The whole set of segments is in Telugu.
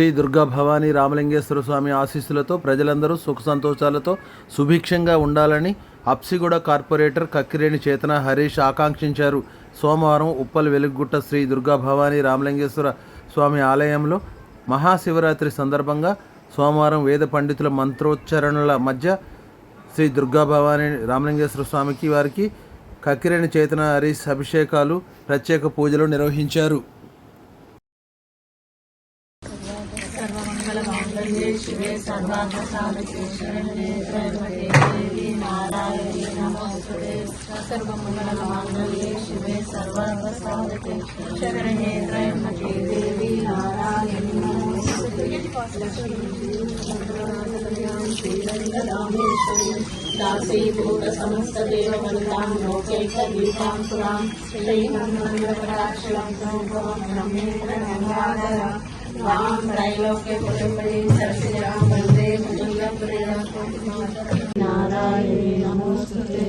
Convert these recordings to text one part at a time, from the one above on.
శ్రీ దుర్గా భవానీ రామలింగేశ్వర స్వామి ఆశీస్సులతో ప్రజలందరూ సుఖ సంతోషాలతో సుభిక్షంగా ఉండాలని అప్సిగూడ కార్పొరేటర్ కక్కిరేణి చేతన హరీష్ ఆకాంక్షించారు సోమవారం ఉప్పల్ వెలుగుగుట్ట శ్రీ దుర్గా భవానీ రామలింగేశ్వర స్వామి ఆలయంలో మహాశివరాత్రి సందర్భంగా సోమవారం వేద పండితుల మంత్రోచ్చరణల మధ్య శ్రీ దుర్గా భవానీ రామలింగేశ్వర స్వామికి వారికి కక్కిరేణి చేతన హరీష్ అభిషేకాలు ప్రత్యేక పూజలు నిర్వహించారు हे शिवे सर्वम शरणं प्रपद्ये शरणं प्रपद्ये देवी नारायणि नमोस्तुते सर्वमంగళ మాంగల్యే శివే సర్వార్థ సాధికే శరణే త్రయంబకే త్రిదేవీ నారాయణి నమోస్తుతే లక్ష్మీ నారాయణ సభిం శ్రీ దేవి కదామేశ్వరీ దాస్యేన పూజ సమస్త దేవ వందాం లోకైక విదాం ప్రణమిం నమః నందవరక్షాం సర్వ వక్రుణమ్ నమః హన్వాదర राम त्रैलोक्य वंदे नारायणी नमोस्तुते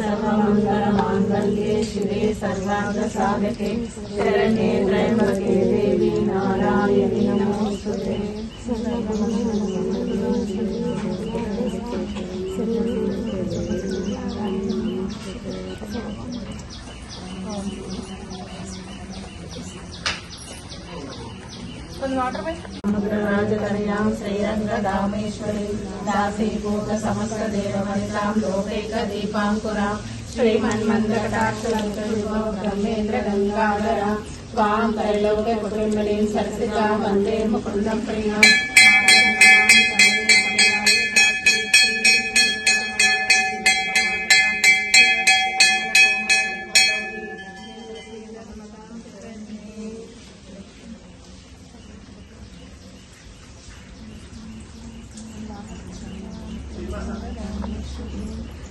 सर्वमंगल मांगल्ये शिवे सर्वार्थ साधके शरणे त्र्यंबके देवी नारायणी नमोस्तुते Thank you. రాజకన్యాం శ్రీరంగదామేశ్వరి దాసీభూత సమస్త దేవమనితాం లోకైక దీపాంకురాం శ్రీమన్మంత్రకటాక్షలంకృష్ణ బ్రహ్మేంద్ర గంగాధర 我们的两个视频。